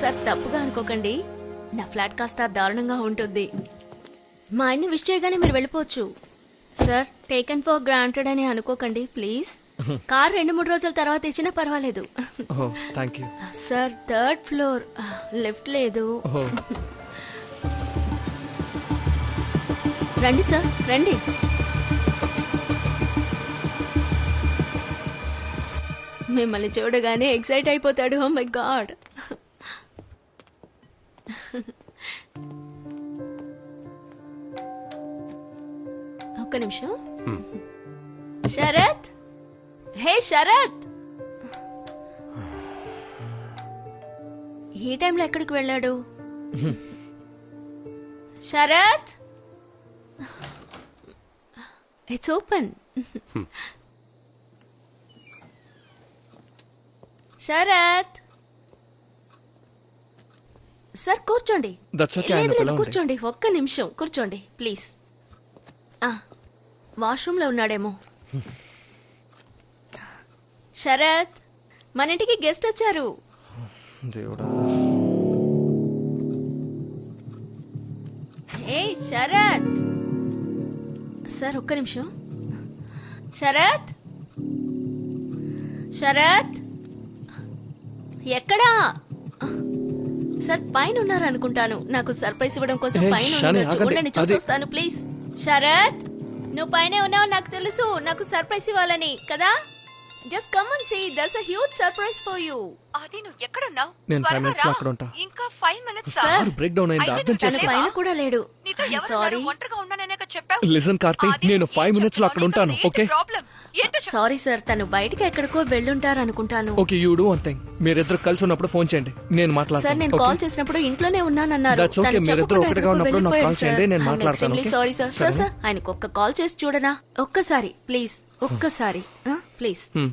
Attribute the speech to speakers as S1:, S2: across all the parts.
S1: Sir తప్పుగా అనుకోకండి. నా ఫ్లాట్ కాస్త దారుణంగా ఉంటుంది. మా ఆయన్ని విష్ చేయగానే మీరు వెళ్ళిపోవచ్చు. సార్ టేకన్ ఫర్ గ్రాంటెడ్ అని అనుకోకండి ప్లీజ్. కార్ రెండు మూడు రోజుల తర్వాత ఇచ్చినా పర్వాలేదు.
S2: ఓహో thank you
S1: sir third floor. Lift లేదు. రండి సార్ రండి. మిమ్మల్ని చూడగానే ఎక్సైట్ అయిపోతాడు. Oh my god. ఒక్క నిమిషం. శరత్? హే శరత్! ఈ టైంలో ఎక్కడికి వెళ్ళాడు? Sharath? It's open Sharath? Sir కూర్చోండి. కూర్చోండి. ఒక్క నిమిషం. కూర్చోండి ప్లీజ్ వాష్రూమ్లో ఉన్నాడేమో. శరత్ మన ఇంటికి గెస్ట్ వచ్చారు.
S2: దేవుడా.
S1: ఏ శరత్. సార్ ఒక్క నిమిషం. శరత్. శరత్. ఎక్కడా? సార్ పైన ఉన్నారు అనుకుంటాను నాకు సర్ప్రైజ్ ఇవ్వడం కోసం పైన చూసొస్తాను ప్లీజ్. శరత్. నువ్వు పైనే ఉన్నావు నాకు తెలుసు. నాకు సర్ప్రైజ్ ఇవ్వాలని కదా? Just come and see that's a huge surprise for you
S3: అది నువ్వు ఎక్కడున్నావు
S2: నేను five
S3: త్వరగా
S2: minutes లో
S3: రా.
S2: అక్కడ ఉంటా.
S3: ఇంకా five minutes
S1: sir,
S2: break down అయింది? అర్థం చేసుకో.
S1: పైన కూడా లేడు.
S3: నీతో ఎవరు
S1: సారీ
S3: ఒంటరిగా ఉన్నాననేక చెప్పావు.
S2: లిసన్ కార్తీక్
S3: ఆది,
S2: నేను
S3: నువ్వు
S2: ఫైవ్
S3: ఏం
S2: మినిట్స్లో అక్కడ? ఉంటాను. Okay
S3: problem.
S1: సారీ సార్ తను బయటికి ఎక్కడికో వెళ్ళుంటారు అనుకుంటాను
S2: okay you do one thing మీరిద్దరు కలిసి ఉన్నప్పుడు ఫోన్ చేయండి. నేను
S1: సార్
S2: మాట్లాడతాను
S1: నేను కాల్ చేసినప్పుడు ఇంట్లోనే ఉన్నానన్నారు.
S2: That's okay. మీరిద్దరూ ఒకటిగా ఉన్నప్పుడు నాకు call చేయండి, నేను మాట్లాడతాను, okay?
S1: Sorry sir sir? Sir ఆయనకు ఒక్క కాల్ చేసి చూడనా? ఒక్కసారి ప్లీజ్ ఒక్కసారి. Please
S2: Hmm.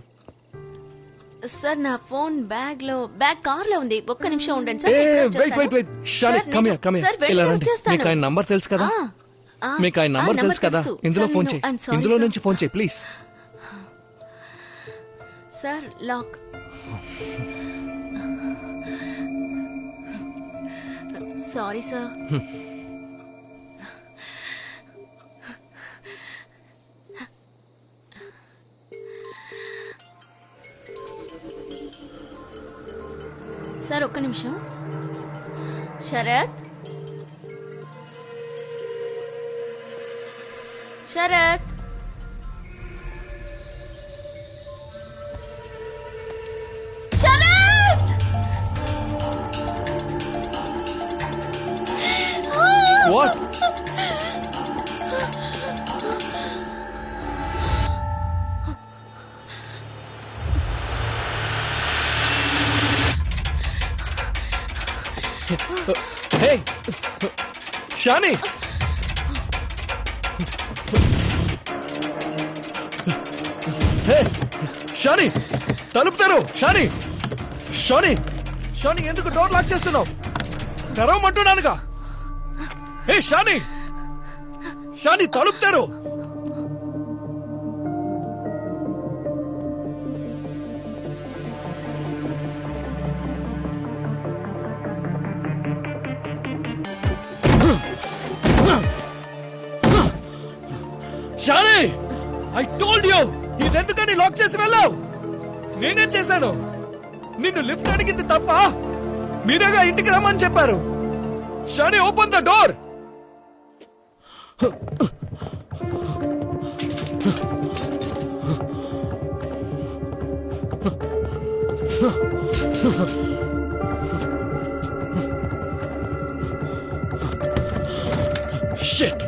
S1: సార్ నా ఫోన్ బ్యాగ్లో బ్యాగ్ కార్లో ఉంది. ఒక్క నిమిషం ఉండండి sir.
S2: Wait. Wait wait Shane
S1: sir,
S2: come here come
S1: sir,
S2: here ఇలా రండి. మీకు ఆయన నంబర్ తెలుసు కదా? మీకు ఆయన నంబర్ తెలుసు కదా. ఇందులో
S1: సార్,
S2: ఫోన్ చేయి. ఇందులో
S1: సార్.
S2: నుంచి ఫోన్ చేయి please
S1: sir lock. Sorry sir. Sir ఒక్క నిమిషం. శరత్? శరత్?
S2: షాని హే షాని తలుపుతారు షాని షాని షాని ఎందుకు డోర్ లాక్ చేస్తున్నావు? తెరవమంటున్నానుగా. హే షాని షాని తలుపుతారు ఐ టోల్డ్ యూ ఇదెందుకని లాక్ చేసి వెళ్ళావు? నేనేం చేశాను? నిన్ను లిఫ్ట్ అడిగింది తప్ప మీరేగా ఇంటికి రమ్మని చెప్పారు? Shane open the door Shit!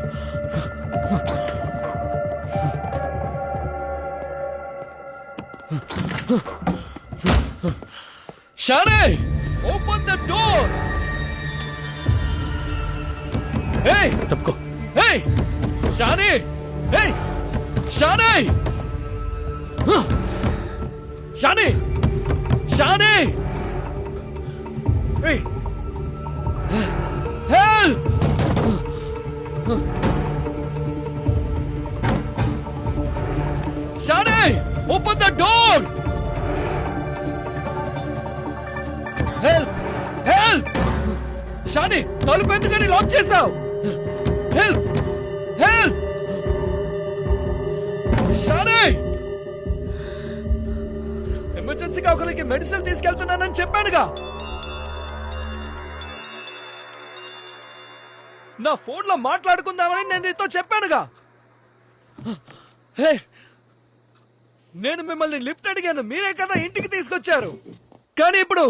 S2: Shane! Open the door! Hey! Tapko. Hey! Shane! Hey! Shane! Huh! Shane! Shane! Hey! Help! Shane! Open the door! Help help Shane తలుపు ఎందుకని లాక్ చేసావు హెల్ప్ హెల్ప్ షాని ఎమర్జెన్సీగా ఒకరికి మెడిసిన్ తీసుకెళ్తున్నానని చెప్పానుగా. నా ఫోన్లో మాట్లాడుకుందామని నేను నీతో చెప్పానుగా. హే నేను మిమ్మల్ని లిఫ్ట్ అడిగాను మీరే కదా ఇంటికి తీసుకొచ్చారు. కానీ ఇప్పుడు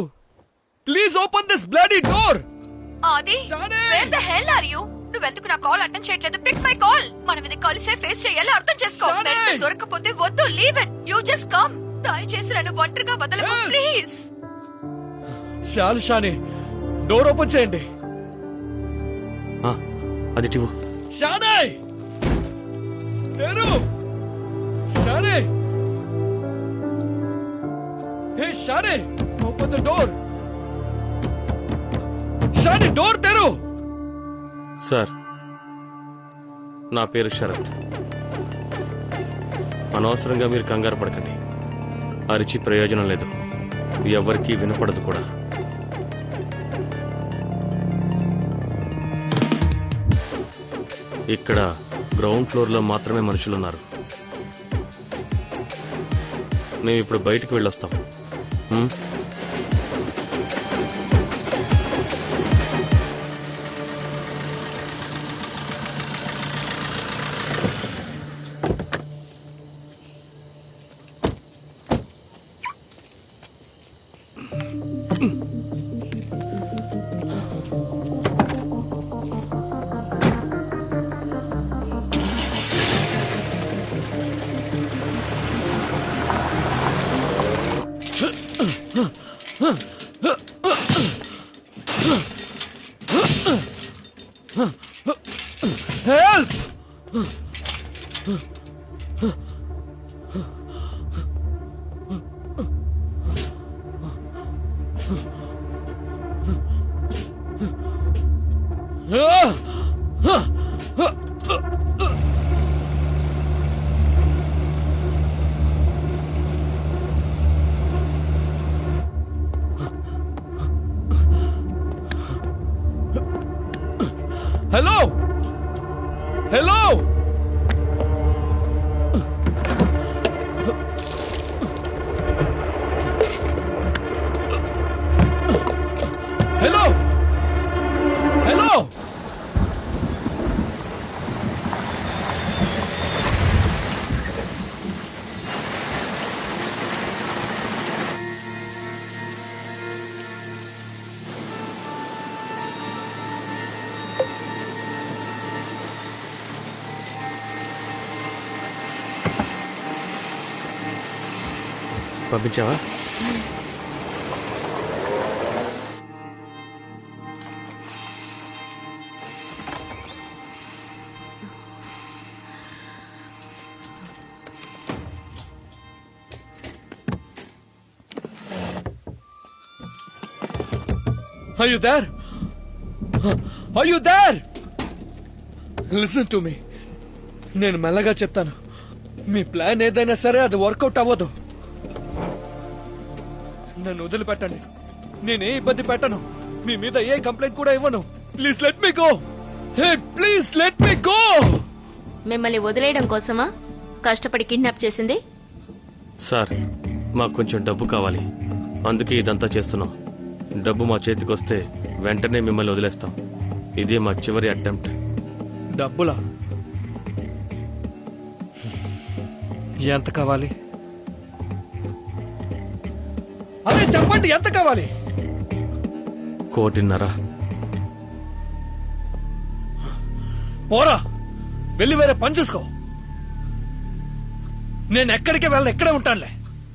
S2: please open this bloody door
S3: ఆది
S2: Shane!
S3: Where the hell are you నువ్వెందుకు నా కాల్ అటెండ్ చేయట్లేదు? పిక్ మై కాల్ మనం ఇది కలిసే ఫేస్ చేయాలి అర్థం చేసుకో.
S2: షానే!
S3: మెడిసిన్ దొరకకపోతే వద్దు leave it you just come దయచేసి నన్ను ఒంటరిగా వదలకు
S2: Help!
S3: ప్లీజ్
S2: చాలు షాని డోర్ ఓపెన్ చేయండి.
S4: ఆ, అది టివు
S2: షానే తెరు! Shane hey Shane open the door Shane door తెరు!
S4: సార్ నా పేరు శరత్. అనవసరంగా మీరు కంగారు పడకండి. అరిచి ప్రయోజనం లేదు. ఎవరికీ వినపడదు కూడా. ఇక్కడ గ్రౌండ్ ఫ్లోర్లో మాత్రమే మనుషులున్నారు. మేము ఇప్పుడు బయటికి వెళ్ళొస్తాం.
S2: హలో హలో హలో
S4: పంపించావా
S2: Are you there? Are you there? Listen to me నేను మెల్లగా చెప్తాను. మీ ప్లాన్ ఏదైనా సరే అది వర్కౌట్ అవ్వదు. నన్ను వదిలిపెట్టండి. నేనే ఇబ్బంది పెట్టను. మీ మీద ఏ కంప్లైంట్ కూడా ఇవ్వను. Please let me go hey please let me go
S1: మిమ్మల్ని వదిలేయడం కోసమా? కష్టపడి కిడ్నాప్ చేసింది?
S4: సార్ మాకు కొంచెం డబ్బు కావాలి. అందుకే ఇదంతా చేస్తున్నాం. డబ్బు మా చేతికి వస్తే వెంటనే మిమ్మల్ని వదిలేస్తాం. ఇదే మా చివరి అటెంప్ట్.
S2: డబ్బులా? ఎంత కావాలి? అదే చెప్పండి ఎంత కావాలి?
S4: కోటిన్నర.
S2: పోరా వెళ్ళి వేరే పని చూసుకో. నేను ఎక్కడికి వెళ్ళను ఎక్కడే ఉంటానులే.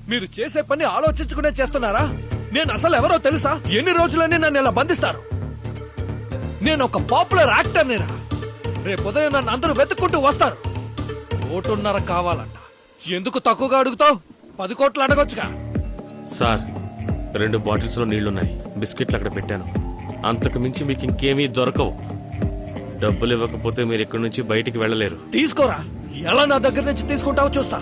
S2: మీరు చేసే పని ఆలోచించుకునే చేస్తున్నారా? నేను అసలు ఎవరో తెలుసా? ఎన్ని రోజులని నన్ను ఇలా బంధిస్తారు? నేను ఒక పాపులర్ యాక్టర్ నేరా రేపు ఉదయం నన్ను అందరూ వెతుక్కుంటూ వస్తారు. కోటున్నర కావాలంట. ఎందుకు తక్కువగా అడుగుతావు? పది కోట్లు అడగొచ్చుగా.
S4: సార్ రెండు బాటిల్స్లో నీళ్ళున్నాయి. బిస్కెట్లు అక్కడ పెట్టాను. అంతకు మించి మీకు ఇంకేమీ దొరకవు. డబ్బులు ఇవ్వకపోతే మీరు ఇక్కడి నుంచి బయటికి వెళ్ళలేరు.
S2: తీసుకోరా. ఎలా నా దగ్గర నుంచి తీసుకుంటావో చూస్తా.